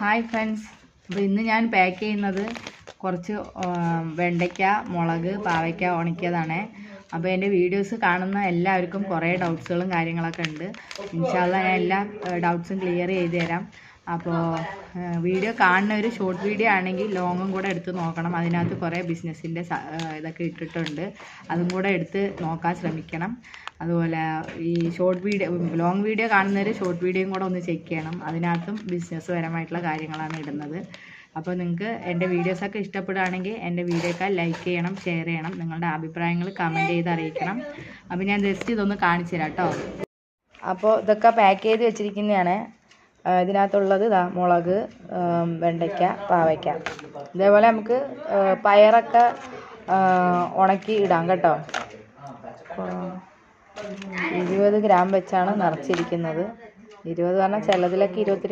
Hi friends. അപ്പോൾ ഇന്ന് ഞാൻ പാക്ക് ചെയ്യുന്നത് കുറച്ച് വെണ്ടയ്ക്ക മുളക് പാവയ്ക്ക ഉണക്കിയതാണ്. അപ്പോൾ എന്റെ വീഡിയോസ് കാണുന്ന എല്ലാവർക്കും കുറേ ഡൗട്ട്സുകളും കാര്യങ്ങളൊക്കെ ഉണ്ട്. ഇൻഷാല്ല ഞാൻ എല്ലാ ഡൗട്ട്സും ക്ലിയർ ചെയ്തു തരാം. അപ്പോൾ വീഡിയോ കാണുന്ന ഒരു ഷോർട്ട് വീഡിയോ ആണെങ്കിൽ ലോങ്ങും കൂടെ എടുത്ത് നോക്കണം. അതിനകത്ത് കുറേ ബിസിനസ്സിന്റെ ഇതൊക്കെ ഇട്ടിട്ടുണ്ട്. അതും കൂടെ എടുത്ത് നോക്കാൻ ശ്രമിക്കണം. അതുപോലെ ഈ ഷോർട്ട് വീഡിയോ ലോങ് വീഡിയോ കാണുന്നവർ ഷോർട്ട് വീഡിയോയും കൂടെ ഒന്ന് ചെക്ക് ചെയ്യണം. അതിനകത്തും ബിസിനസ് പരമായിട്ടുള്ള കാര്യങ്ങളാണ് ഇടുന്നത്. അപ്പോൾ നിങ്ങൾക്ക് എന്റെ വീഡിയോസൊക്കെ ഇഷ്ടപ്പെടുകയാണെങ്കിൽ എന്റെ വീഡിയോക്കെ ലൈക്ക് ചെയ്യണം ഷെയർ ചെയ്യണം. നിങ്ങളുടെ അഭിപ്രായങ്ങൾ കമന്റ് ചെയ്ത് അറിയിക്കണം. അപ്പോൾ ഞാൻ ജസ്റ്റ് ഇതൊന്ന് കാണിച്ചു തരാം കേട്ടോ അപ്പോൾ ഇതൊക്കെ പാക്ക് ചെയ്ത് വെച്ചിരിക്കുന്നതാണ്. ഇതിനകത്തുള്ളത് ഇതാ മുളക് വെണ്ടയ്ക്ക പാവയ്ക്ക. ഇതേപോലെ നമുക്ക് പയറൊക്കെ ഉണക്കി ഇടാം കേട്ടോ. ഇരുപത് ഗ്രാം വെച്ചാണ് നിറച്ചിരിക്കുന്നത്. ഇരുപത് പറഞ്ഞാൽ ചിലതിലൊക്കെ ഇരുപത്തി